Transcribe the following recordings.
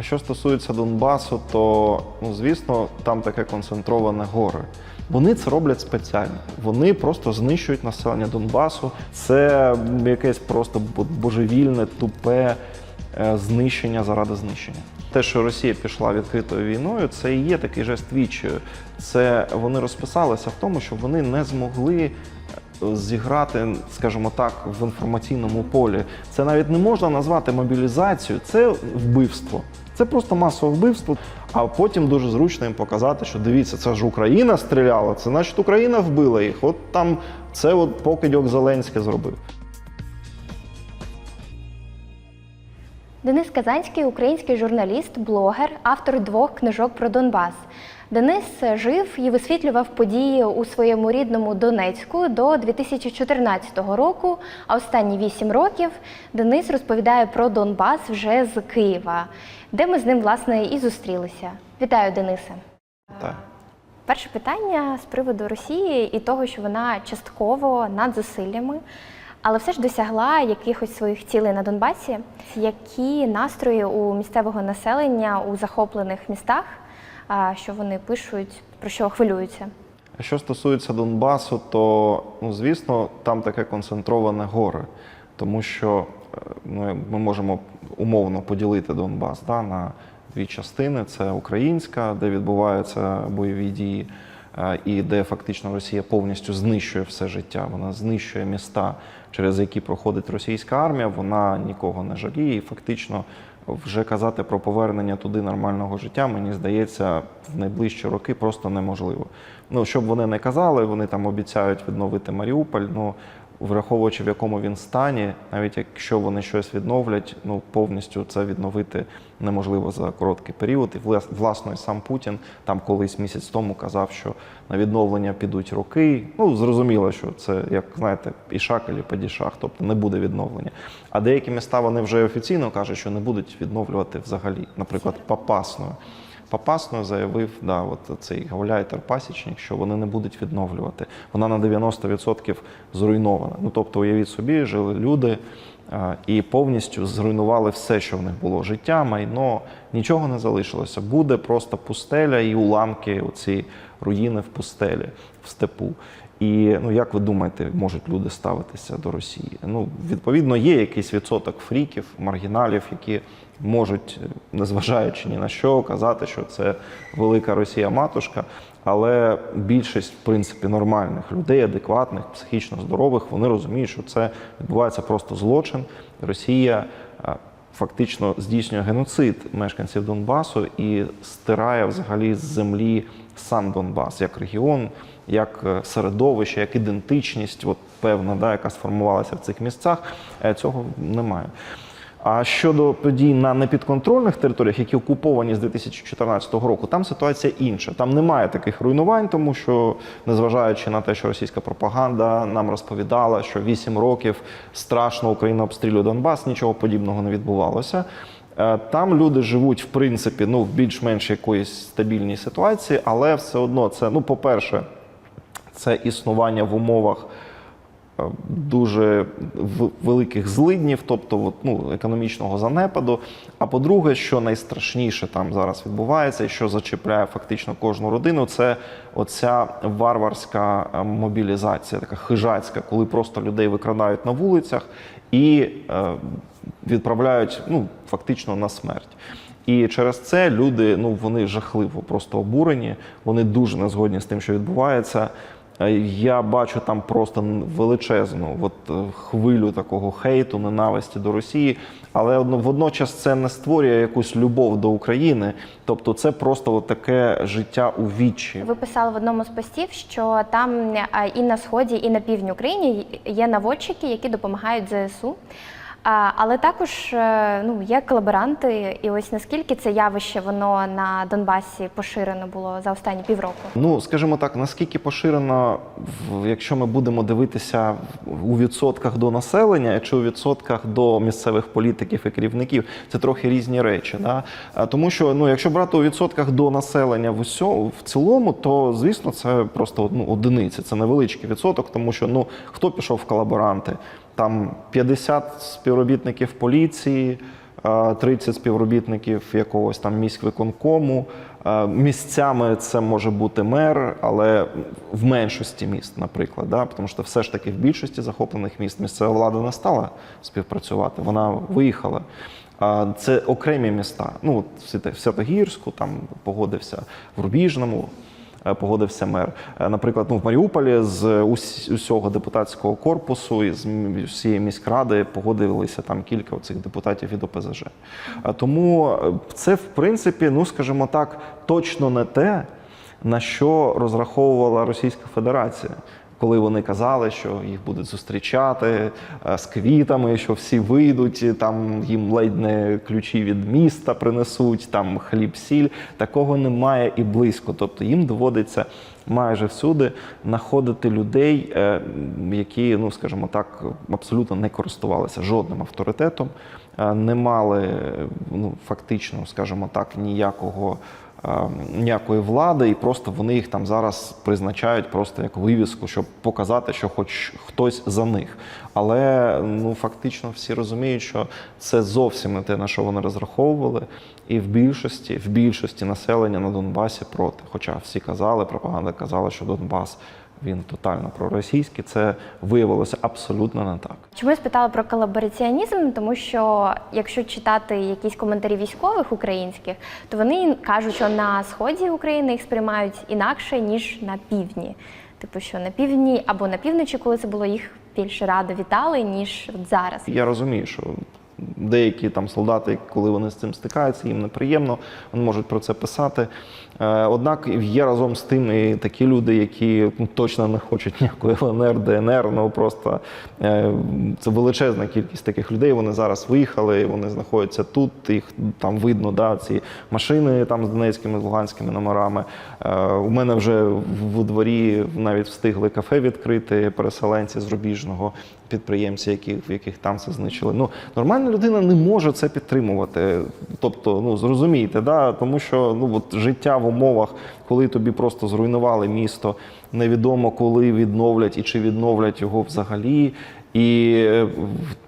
Що стосується Донбасу, то ну звісно, там таке концентроване горе. Вони це роблять спеціально. Вони просто знищують населення Донбасу. Це якесь просто божевільне, тупе е, знищення заради знищення. Те, що Росія пішла відкритою війною, це і є такий жест відчаю. Це вони розписалися в тому, що вони не змогли е, зіграти, скажімо так, в інформаційному полі. Це навіть не можна назвати мобілізацією, це вбивство. Це просто масове вбивство. А потім дуже зручно їм показати, що дивіться, це ж Україна стріляла, це значить Україна вбила їх. От там це от покидьок Зеленський зробив. Денис Казанський український журналіст, блогер, автор двох книжок про Донбас. Денис жив і висвітлював події у своєму рідному Донецьку до 2014 року. А останні вісім років Денис розповідає про Донбас вже з Києва, де ми з ним власне і зустрілися. Вітаю, Денисе. Так. Перше питання з приводу Росії і того, що вона частково над зусиллями, але все ж досягла якихось своїх цілей на Донбасі. Які настрої у місцевого населення у захоплених містах, що вони пишуть, про що хвилюються? Що стосується Донбасу, то ну звісно, там таке концентроване горе, тому що ну, ми можемо умовно поділити Донбас да, на дві частини: це українська, де відбуваються бойові дії, і де фактично Росія повністю знищує все життя. Вона знищує міста, через які проходить російська армія. Вона нікого не жаліє, і фактично вже казати про повернення туди нормального життя, мені здається, в найближчі роки просто неможливо. Ну, щоб вони не казали, вони там обіцяють відновити Маріуполь. Ну, враховуючи в якому він стані, навіть якщо вони щось відновлять, ну повністю це відновити неможливо за короткий період. І влас- власно і сам Путін там колись місяць тому казав, що на відновлення підуть роки. Ну зрозуміло, що це як знаєте, і шак, і падішах, тобто не буде відновлення. А деякі міста вони вже офіційно кажуть, що не будуть відновлювати взагалі, наприклад, Попасною. Попасною заявив, да, от цей гауляйтер пасічник, що вони не будуть відновлювати. Вона на 90% зруйнована. Ну тобто, уявіть собі, жили люди а, і повністю зруйнували все, що в них було: життя, майно, нічого не залишилося. Буде просто пустеля і уламки, оці руїни в пустелі, в степу. І ну як ви думаєте, можуть люди ставитися до Росії? Ну відповідно, є якийсь відсоток фріків, маргіналів, які можуть, незважаючи ні на що, казати, що це велика Росія матушка. Але більшість, в принципі, нормальних людей, адекватних, психічно здорових, вони розуміють, що це відбувається просто злочин. Росія фактично здійснює геноцид мешканців Донбасу і стирає взагалі з землі сам Донбас як регіон, як е, середовище, як ідентичність, от певна, да, яка сформувалася в цих місцях. Е, Цього немає. А щодо подій на непідконтрольних територіях, які окуповані з 2014 року, там ситуація інша. Там немає таких руйнувань, тому що, незважаючи на те, що російська пропаганда нам розповідала, що 8 років страшно Україна обстрілює Донбас, нічого подібного не відбувалося. Е, Там люди живуть, в принципі, ну в більш-менш якоїсь стабільній ситуації, але все одно це, ну, по-перше, це існування в умовах е, дуже великих злиднів, тобто ну, економічного занепаду. А по-друге, що найстрашніше там зараз відбувається, і що зачіпляє фактично кожну родину, це оця варварська е, мобілізація, така хижацька, коли просто людей викрадають на вулицях і відправляють ну, фактично на смерть. І через це люди ну вони жахливо просто обурені. Вони дуже не згодні з тим, що відбувається. Е, Я бачу там просто величезну от, е, хвилю такого хейту, ненависті до Росії, але одно- водночас це не створює якусь любов до України. Тобто, це просто от таке життя у вічі. Ви писали в одному з постів, що там а, і на сході, і на півдні України є наводчики, які допомагають ЗСУ. Але також е, ну, є колаборанти, і ось наскільки це явище воно на Донбасі поширено було за останні півроку. Ну, скажімо так, наскільки поширено, якщо ми будемо дивитися у відсотках до населення, чи у відсотках до місцевих політиків і керівників, це трохи різні речі. Да? Тому що, ну, якщо брати у відсотках до населення в усьому, в цілому, то звісно це просто ну, одиниці, це невеличкий відсоток, тому що ну, хто пішов в колаборанти? Там 50 співробітників поліції. е, 30 співробітників якогось там міськвиконкому. Е, Місцями це може бути мер, але в меншості міст, наприклад, да? тому що все ж таки в більшості захоплених міст місцева влада не стала співпрацювати, вона виїхала. Це окремі міста. Ну, в Святогірську там погодився в Рубіжному. Е, Погодився мер. Е, Наприклад, ну в Маріуполі з ус- усього депутатського корпусу і з усієї міськради погодилися там кілька цих депутатів від ОПЗЖ. Е, Тому це, в принципі, ну скажімо так, точно не те, на що розраховувала Російська Федерація. Коли вони казали, що їх будуть зустрічати е, з квітами, що всі вийдуть, там їм ледь не ключі від міста принесуть, там хліб, сіль. Такого немає і близько. Тобто їм доводиться майже всюди знаходити людей, е, які, ну скажімо так, абсолютно не користувалися жодним авторитетом, е, не мали ну, фактично, скажімо так, ніякого ніякої влади, і просто вони їх там зараз призначають просто як вивіску, щоб показати, що хоч хтось за них. Але ну фактично всі розуміють, що це зовсім не те, на що вони розраховували. І в більшості, в більшості населення на Донбасі проти. Хоча всі казали, пропаганда казала, що Донбас він тотально проросійський. Це виявилося абсолютно не так. Чому я спитала про колабораціонізм? Тому що якщо читати якісь коментарі військових українських, то вони кажуть, що на сході України їх сприймають інакше ніж на півдні. Типу, що на півдні або на півночі, коли це було їх більше радо вітали, ніж от зараз. Я розумію, що деякі там солдати, коли вони з цим стикаються, їм неприємно, вони можуть про це писати. Е, Однак є разом з тим і такі люди, які ну, точно не хочуть ніякої ЛНР, ДНР. Ну просто е, це величезна кількість таких людей. Вони зараз виїхали, вони знаходяться тут. Їх там видно, да, ці машини там з донецькими, з луганськими номерами. Е, У мене вже в дворі навіть встигли кафе відкрити переселенці з Рубіжного підприємці, які, в яких там це знищили. Ну, нормальна людина не може це підтримувати. Тобто, ну зрозумійте, да? тому що ну, от життя в умовах, коли тобі просто зруйнували місто, невідомо коли відновлять і чи відновлять його взагалі. І е,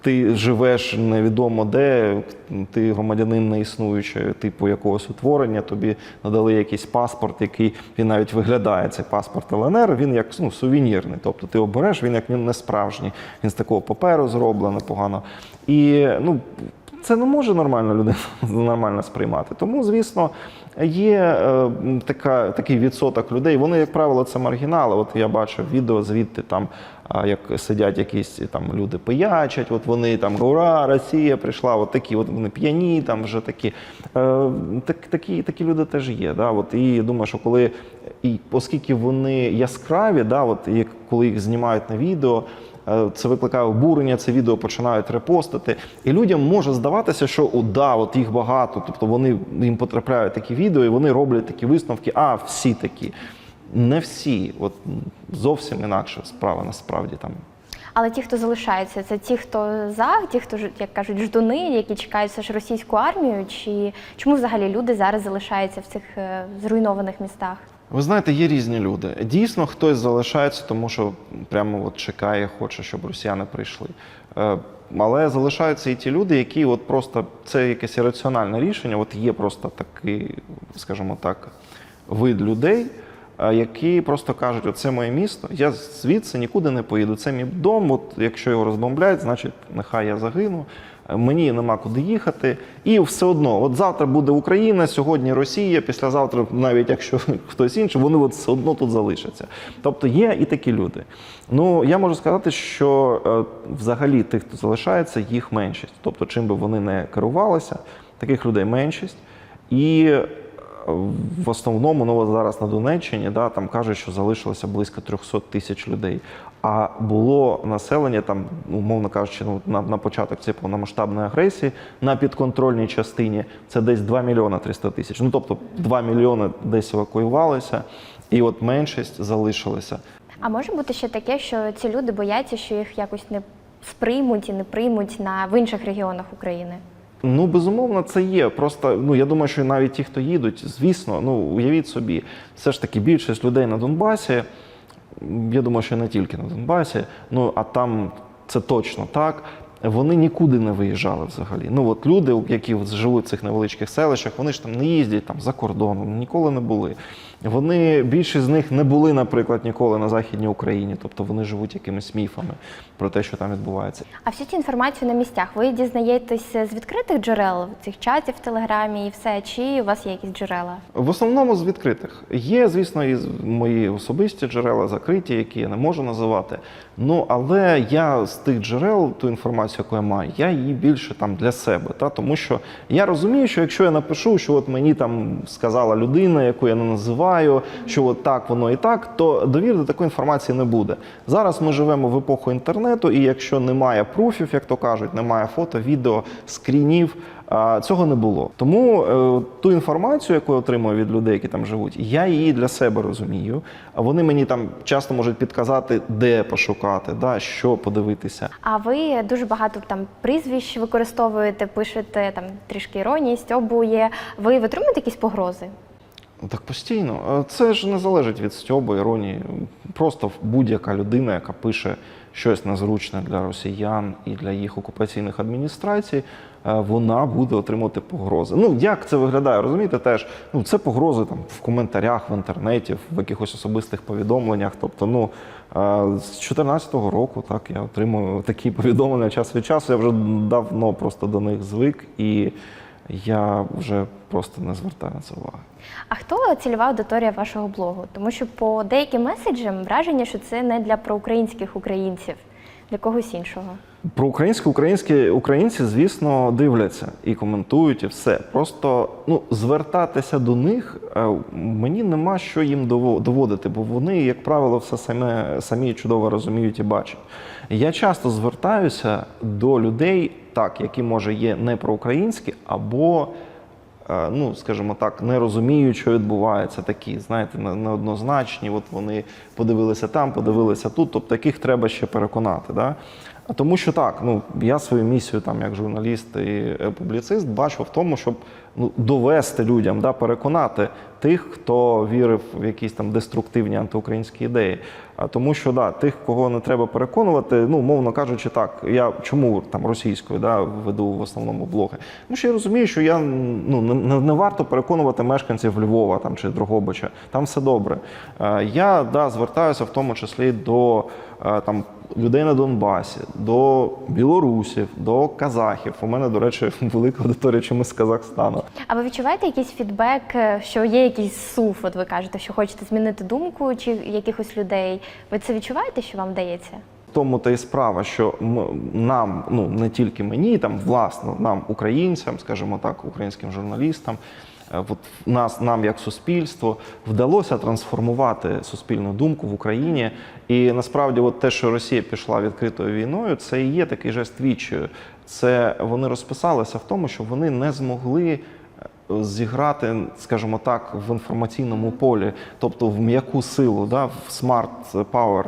ти живеш невідомо де, ти громадянин неіснуючого типу якогось утворення, тобі надали якийсь паспорт, який він навіть виглядає, цей паспорт ЛНР, він як ну, сувенірний. Тобто ти обереш, він як він не справжній, він з такого паперу зроблений погано. І ну, це не може нормальна людина нормально сприймати. Тому, звісно, є е, така, такий відсоток людей. Вони, як правило, це маргінали. От я бачив відео звідти там. а, Як сидять якісь там люди пиячать, от вони там ура, Росія прийшла, от такі, от вони п'яні, там вже такі. Е, так, такі, такі люди теж є. Да? От, і думаю, що коли, і оскільки вони яскраві, да, от, і коли їх знімають на відео, Це викликає обурення, це відео починають репостити. І людям може здаватися, що о, да, от їх багато. Тобто вони їм потрапляють такі відео, і вони роблять такі висновки. А всі такі. Не всі, от зовсім інакша справа насправді там. Але ті, хто залишається, це ті, хто за, ті, хто як кажуть, ждуни, які чекають все ж російську армію, чи чому взагалі люди зараз залишаються в цих е, зруйнованих містах? Ви знаєте, є різні люди. Дійсно, хтось залишається, тому що прямо от чекає, хоче, щоб росіяни прийшли. Е, Але залишаються і ті люди, які от просто це якесь ірраціональне рішення. От є просто такий, скажімо так, вид людей, е, які просто кажуть: оце моє місто, я звідси нікуди не поїду. Це мій дом. От якщо його розбомблять, значить нехай я загину. Мені нема куди їхати, і все одно, от завтра буде Україна, сьогодні Росія, післязавтра, навіть якщо хтось інший, вони от все одно тут залишаться. Тобто є і такі люди. Ну я можу сказати, що е, взагалі тих, хто залишається, їх меншість. Тобто, чим би вони не керувалися, таких людей меншість. І в основному, ну зараз на Донеччині, да, там кажуть, що залишилося близько 300 тисяч людей. А було населення там, умовно кажучи, ну на, на початок цієї повномасштабної агресії на підконтрольній частині це десь 2 мільйони 300 тисяч. Ну тобто 2 мільйони десь евакуювалися, і от меншість залишилася. А може бути ще таке, що ці люди бояться, що їх якось не сприймуть і не приймуть на в інших регіонах України? Ну, безумовно, це є. Просто ну я думаю, що навіть ті, хто їдуть, звісно, ну уявіть собі, все ж таки більшість людей на Донбасі. Я думаю, що не тільки на Донбасі, ну а там це точно так. вони нікуди не виїжджали взагалі. Ну от люди, які живуть в цих невеличких селищах, вони ж там не їздять там за кордоном, ніколи не були. Вони більшість з них не були, наприклад, ніколи на західній Україні, тобто вони живуть якимись міфами про те, що там відбувається. А всю цю інформацію на місцях ви дізнаєтесь з відкритих джерел цих чатів в телеграмі і все, чи у вас є якісь джерела? В основному з відкритих. Є, звісно, і мої особисті джерела закриті, які я не можу називати. Ну, але я з тих джерел, ту інформацію, яку я маю, я її більше там для себе. Та? Тому що я розумію, що якщо я напишу, що от мені там сказала людина, яку я не називаю, що от так воно і так, то довіри до такої інформації не буде. Зараз ми живемо в епоху інтернету, і якщо немає пруфів, як то кажуть, немає фото, відео, скрінів. Цього не було. Тому е, ту інформацію, яку я отримую від людей, які там живуть, я її для себе розумію. А вони мені там часто можуть підказати, де пошукати, да, що подивитися. А ви дуже багато там прізвищ використовуєте, пишете там трішки іронії, стьобу є. Ви витримуєте якісь погрози? Ну, Так постійно. Це ж не залежить від стьобу, іронії. Просто будь-яка людина, яка пише щось незручне для росіян і для їх окупаційних адміністрацій, е, вона буде отримувати погрози. Ну як це виглядає? Розумієте, теж ну це погрози там в коментарях, в інтернеті, в якихось особистих повідомленнях. Тобто, ну е, з 2014 року так я отримую такі повідомлення час від часу. Я вже давно просто до них звик і. Я вже просто не звертаю на це уваги. А хто цільова аудиторія вашого блогу? Тому що по деяким меседжам враження, що це не для проукраїнських українців, для когось іншого. Про українське українські українці, звісно, дивляться і коментують, і все. Просто ну звертатися до них е, мені нема що їм дово- доводити, бо вони, як правило, все саме самі чудово розуміють і бачать. Я часто звертаюся до людей, так, які може є не проукраїнські, або е, ну, скажімо так, не розуміють, що відбувається, такі, знаєте, неоднозначні. От вони подивилися там, подивилися тут. Тобто таких треба ще переконати. Да? Тому що так, ну я свою місію там як журналіст і е, публіцист бачу в тому, щоб ну, довести людям, да, переконати тих, хто вірив в якісь там деструктивні антиукраїнські ідеї. А тому що да, тих, кого не треба переконувати, ну мовно кажучи, так, я чому там російською да, веду в основному блоги? Тому що я розумію, що я ну не, не, не варто переконувати мешканців Львова там чи Дрогобича. Там все добре. Е, Я да, звертаюся в тому числі до е, там людей на Донбасі, до білорусів, до казахів. У мене, до речі, велика аудиторія чомусь з Казахстану. А ви відчуваєте якийсь фідбек, е, що є якийсь сув? От ви кажете, що хочете змінити думку чи якихось людей? Ви це відчуваєте, що вам вдається? Тому та й справа, що нам, ну не тільки мені, там власно, нам, українцям, скажімо так, українським журналістам, от нас, нам як суспільство, вдалося трансформувати суспільну думку в Україні. І насправді, от те, що Росія пішла відкритою війною, це і є такий жест відчаю. Це вони розписалися в тому, що вони не змогли зіграти, скажімо так, в інформаційному полі, тобто в м'яку силу, да, в smart power.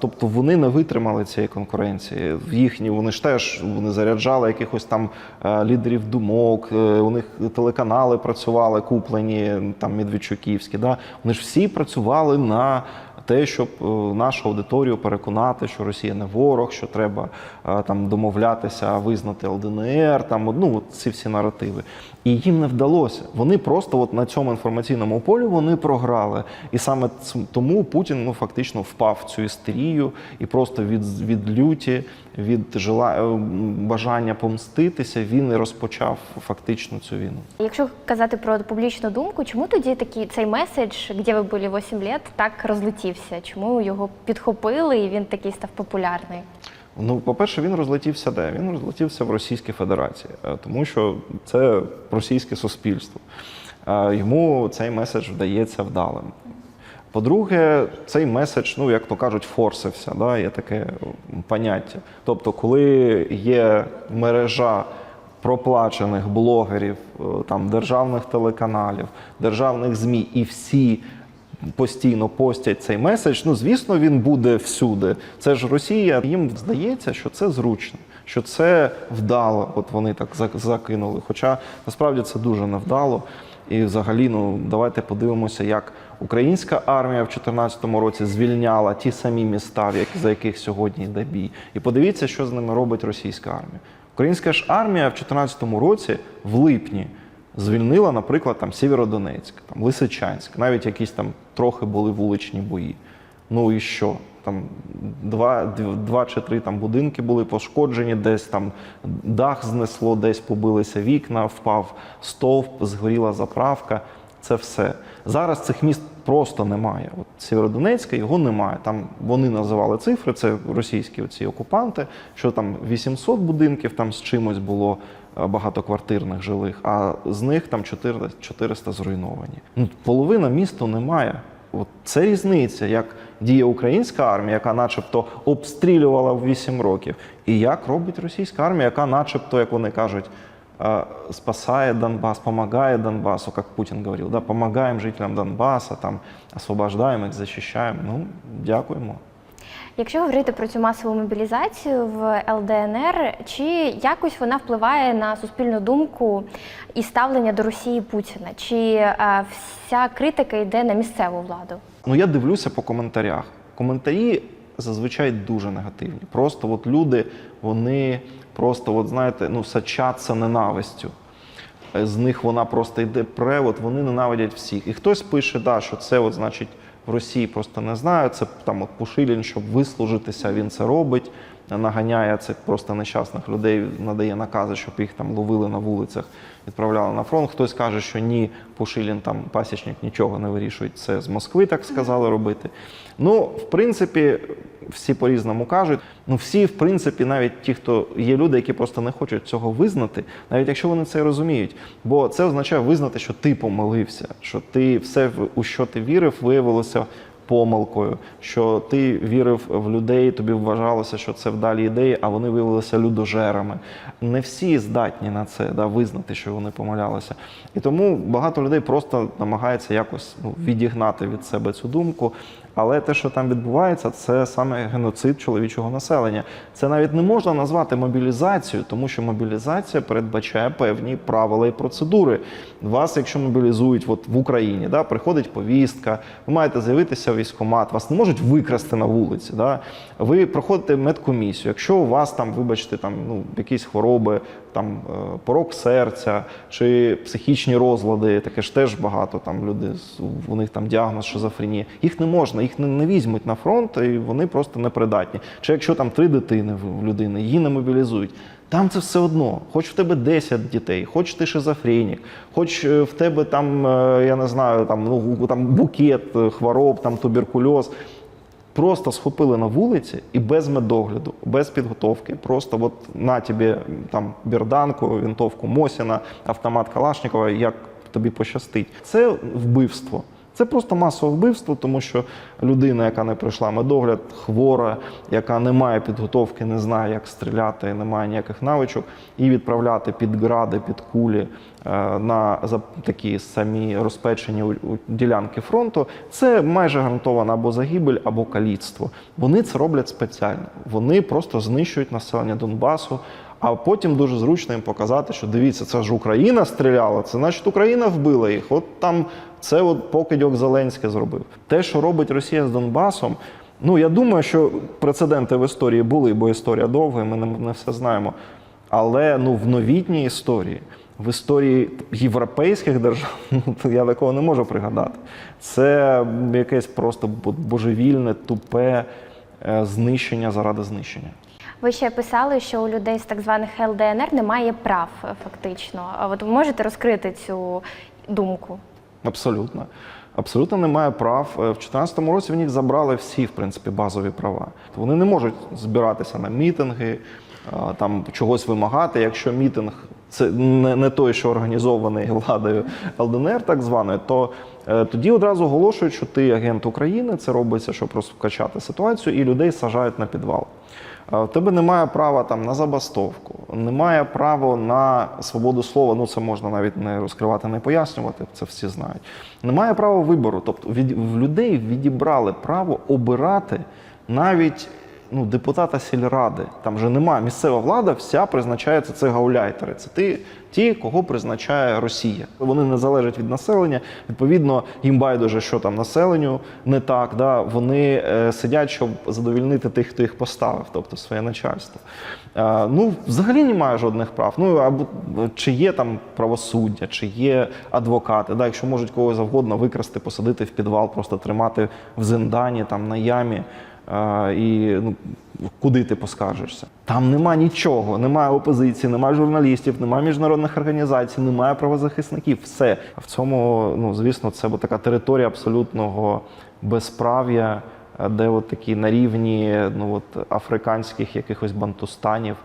Тобто вони не витримали цієї конкуренції. В їхні вони ж теж вони заряджали якихось там е, лідерів думок. е, У них телеканали працювали, куплені там Медведчуківські. Да. Вони ж всі працювали на те, щоб е, нашу аудиторію переконати, що Росія не ворог, що треба е, там домовлятися, визнати ЛДНР, там ну ці всі наративи. І їм не вдалося. Вони просто от на цьому інформаційному полі вони програли. І саме тому Путін ну фактично впав в цю істерію і просто від, від люті, від жела... е, бажання помститися, він і розпочав фактично цю війну. Якщо казати про публічну думку, чому тоді такий цей меседж, де ви були 8 років, так розлетівся? Чому його підхопили і він такий став популярний? Ну, по-перше, він розлетівся де? Він розлетівся в Російській Федерації, е, тому що це російське суспільство. Е, Йому цей меседж вдається вдалим. По-друге, цей меседж, ну як то кажуть, форсився. Да? Є таке поняття. Тобто, коли є мережа проплачених блогерів, е, там державних телеканалів, державних ЗМІ, і всі постійно постять цей меседж. Ну, звісно, він буде всюди. Це ж Росія. Їм здається, що це зручно, що це вдало. От вони так закинули. Хоча насправді це дуже невдало. І взагалі, ну давайте подивимося, як українська армія в 2014 році звільняла ті самі міста, за яких сьогодні йде бій. І подивіться, що з ними робить російська армія. Українська ж армія в 2014 році, в липні, звільнила, наприклад, там Сєвєродонецьк, там Лисичанськ, навіть якісь там трохи були вуличні бої. Ну і що? Там два, два чи три там будинки були пошкоджені, десь там дах знесло, десь побилися вікна, впав стовп, згоріла заправка. Це все. Зараз цих міст просто немає. От Сєвєродонецька його немає. Там вони називали цифри, це російські оці окупанти, що там 800 будинків там з чимось було е, багатоквартирних жилих, а з них там 400 400 зруйновані. Ну, половина міста немає. От це різниця, як діє українська армія, яка начебто обстрілювала в 8 років, і як робить російська армія, яка начебто, як вони кажуть, е, спасає Донбас, помогає Донбасу, як Путін говорив, да, помогаємо жителям Донбаса, там, освобождаємо їх, захищаємо. Ну, дякуємо. Якщо говорити про цю масову мобілізацію в ЛДНР, чи якось вона впливає на суспільну думку і ставлення до Росії Путіна? Чи е, вся критика йде на місцеву владу? Ну, я дивлюся по коментарях. Коментарі зазвичай дуже негативні. Просто от люди, вони просто, от знаєте, ну, сачаться ненавистю. Е, З них вона просто йде превод, вони ненавидять всіх. І хтось пише, да, що це, от, значить, в Росії просто не знаю. Це там от Пушилін, щоб вислужитися, він це робить. Наганяє цих просто нещасних людей, надає накази, щоб їх там ловили на вулицях, відправляли на фронт. Хтось каже, що ні, Пушилін там пасічник нічого не вирішує. Це з Москви так сказали робити. Ну, в принципі, всі по-різному кажуть. Ну, всі, в принципі, навіть ті, хто є люди, які просто не хочуть цього визнати, навіть якщо вони це розуміють. Бо це означає визнати, що ти помилився, що ти все, у що ти вірив, виявилося помилкою, що ти вірив в людей, тобі вважалося, що це вдалі ідеї, а вони виявилися людожерами. Не всі здатні на це да, визнати, що вони помилялися. І тому багато людей просто намагається якось ну, відігнати від себе цю думку. Але те, що там відбувається, це саме геноцид чоловічого населення. Це навіть не можна назвати мобілізацією, тому що мобілізація передбачає певні правила і процедури. Вас, якщо мобілізують от в Україні, да, приходить повістка, ви маєте з'явитися в військкомат, вас не можуть викрасти на вулиці. Да. Ви проходите медкомісію. Якщо у вас там, вибачте, там ну якісь хвороби, там е, порок серця чи психічні розлади, таке ж теж багато. Там люди у них там діагноз шизофренія. Їх не можна, їх не, не візьмуть на фронт, і вони просто непридатні. Чи якщо там три дитини в, людини, її не мобілізують. Там це все одно. Хоч в тебе 10 дітей, хоч ти шизофренік, хоч е, в тебе там, е, я не знаю, там, ну, там букет е, хвороб, там туберкульоз. Просто схопили на вулиці і без медогляду, без підготовки. Просто от на тобі там берданку, винтовку Мосіна, автомат Калашникова, як тобі пощастить. Це вбивство. Це просто масове вбивство, тому що людина, яка не пройшла медогляд, хвора, яка не має підготовки, не знає, як стріляти, не має ніяких навичок, і відправляти під гради, під кулі е, на такі самі розпечені ділянки фронту, це майже гарантована або загибель, або каліцтво. Вони це роблять спеціально. Вони просто знищують населення Донбасу. А потім дуже зручно їм показати, що дивіться, це ж Україна стріляла, це значить Україна вбила їх. От там це от покидьок Зеленський зробив. Те, що робить Росія з Донбасом, ну я думаю, що прецеденти в історії були, бо історія довга, ми не, не все знаємо. Але ну в новітній історії, в історії європейських держав, ну я такого не можу пригадати. Це якесь просто божевільне, тупе е, знищення заради знищення. Ви ще писали, що у людей з так званих ЛДНР немає прав е, фактично. А от ви можете розкрити цю думку? Абсолютно. Абсолютно немає прав. Е, В 2014 році в них забрали всі, в принципі, базові права. Вони не можуть збиратися на мітинги, е, там чогось вимагати. Якщо мітинг це не, не той, що організований владою ЛДНР, так званою, то тоді одразу оголошують, що ти агент України. Це робиться, щоб розкачати ситуацію, і людей сажають на підвал. В тебе немає права там на забастовку, немає права на свободу слова. Ну це можна навіть не розкривати, не пояснювати. Це всі знають. Немає права вибору. Тобто від в людей відібрали право обирати навіть ну, депутата сільради. Там же немає. Місцева влада вся призначається це гауляйтери. Це ті, ті, кого призначає Росія. Вони не залежать від населення. Відповідно, їм байдуже, що там населенню не так. Да? Вони е, сидять, щоб задовільнити тих, хто їх поставив, тобто своє начальство. Е, ну, взагалі немає жодних прав. Ну або чи є там правосуддя, чи є адвокати, да? якщо можуть кого завгодно викрасти, посадити в підвал, просто тримати в зиндані, там на ямі. І ну, куди ти поскаржишся? Там нема нічого, немає опозиції, немає журналістів, немає міжнародних організацій, немає правозахисників. Все в цьому, ну звісно, це така територія абсолютного безправ'я, де от такі на рівні ну от африканських якихось бантустанів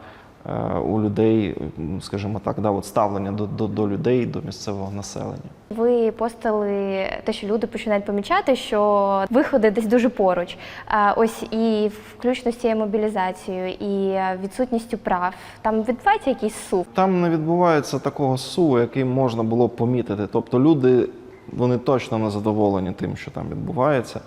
у людей, скажімо так, да, от ставлення до, до, до людей, до місцевого населення. Ви постали те, що люди починають помічати, що виходи десь дуже поруч. А ось і включно з цією мобілізацією, і відсутністю прав. Там відбувається якийсь сув. Там не відбувається такого суву, який можна було б помітити. Тобто люди вони точно не задоволені тим, що там відбувається,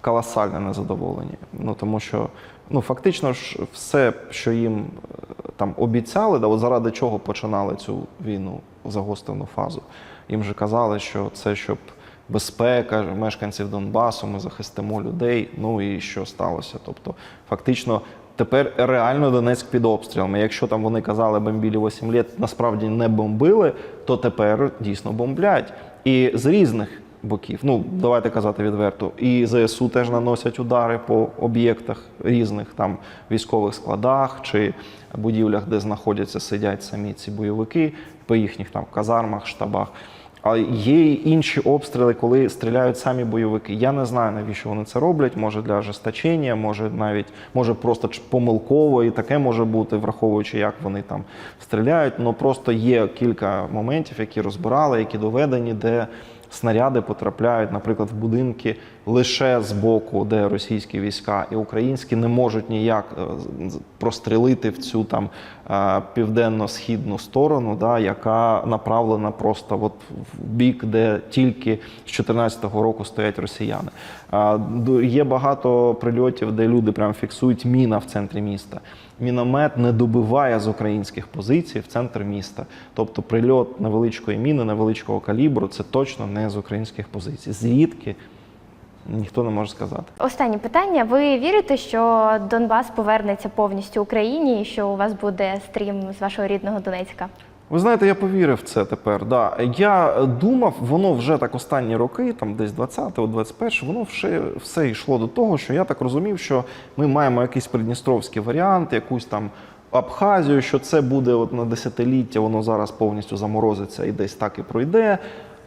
колосально незадоволені. Ну тому що ну фактично ж все, що їм е, там обіцяли, да, от заради чого починали цю війну загострену фазу. Їм же казали, що це щоб безпека мешканців Донбасу, ми захистимо людей. Ну і що сталося? Тобто, фактично. Тепер реально Донецьк під обстрілами. Якщо там вони казали бомбілі 8 літ, насправді не бомбили, то тепер дійсно бомблять. І з різних боків. Ну, давайте казати відверто. І ЗСУ теж наносять удари по об'єктах різних там військових складах чи будівлях, де знаходяться, сидять самі ці бойовики, по їхніх там казармах, штабах. А є й інші обстріли, коли стріляють самі бойовики. Я не знаю, навіщо вони це роблять. Може для ожесточення, може навіть може просто помилково, і таке може бути, враховуючи, як вони там стріляють. Ну просто є кілька моментів, які розбирали, які доведені, де снаряди потрапляють, наприклад, в будинки лише з боку, де російські війська і українські не можуть ніяк е, прострілити в цю там е, південно-східну сторону, да, яка направлена просто от в бік, де тільки з 2014 року стоять росіяни. Е, Є багато прильотів, де люди прям фіксують міна в центрі міста. Міномет не добиває з українських позицій в центр міста. Тобто прильот невеличкої міни, невеличкого калібру це точно не з українських позицій. Звідки ніхто не може сказати. Останнє питання. Ви вірите, що Донбас повернеться повністю Україні і що у вас буде стрім з вашого рідного Донецька? Ви знаєте, я повірив в це тепер. Да. Я думав, воно вже так останні роки, там десь 20-го, 21 воно все, все йшло до того, що я так розумів, що ми маємо якийсь придністровський варіант, якусь там Абхазію, що це буде от на десятиліття, воно зараз повністю заморозиться і десь так і пройде.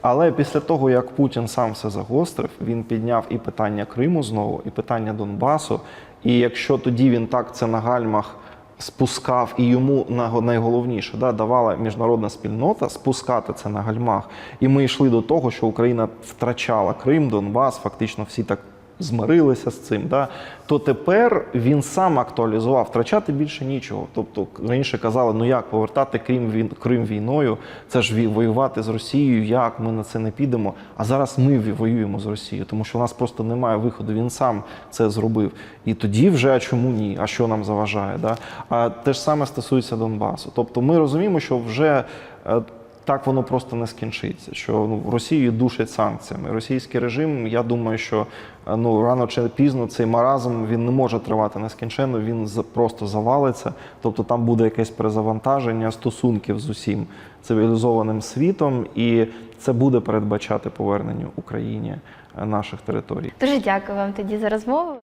Але після того, як Путін сам все загострив, він підняв і питання Криму знову, і питання Донбасу. І якщо тоді він так це на гальмах спускав, і йому найголовніше да, давала міжнародна спільнота спускати це на гальмах. І ми йшли до того, що Україна втрачала Крим, Донбас, фактично всі так змирилися з цим. Да, то тепер він сам актуалізував, втрачати більше нічого. Тобто раніше казали, ну як повертати Крим, він, Крим війною, це ж воювати з Росією, як ми на це не підемо. А зараз ми воюємо з Росією, тому що у нас просто немає виходу. Він сам це зробив. І тоді вже а чому ні? А що нам заважає? Да? А те ж саме стосується Донбасу. Тобто ми розуміємо, що вже. Так воно просто не скінчиться. Що ну Росію душать санкціями. Російський режим, я думаю, що е, ну рано чи пізно цей маразм він не може тривати нескінченно. Він просто завалиться. Тобто там буде якесь перезавантаження стосунків з усім цивілізованим світом, і це буде передбачати повернення Україні е, наших територій. Дуже дякую вам тоді за розмову.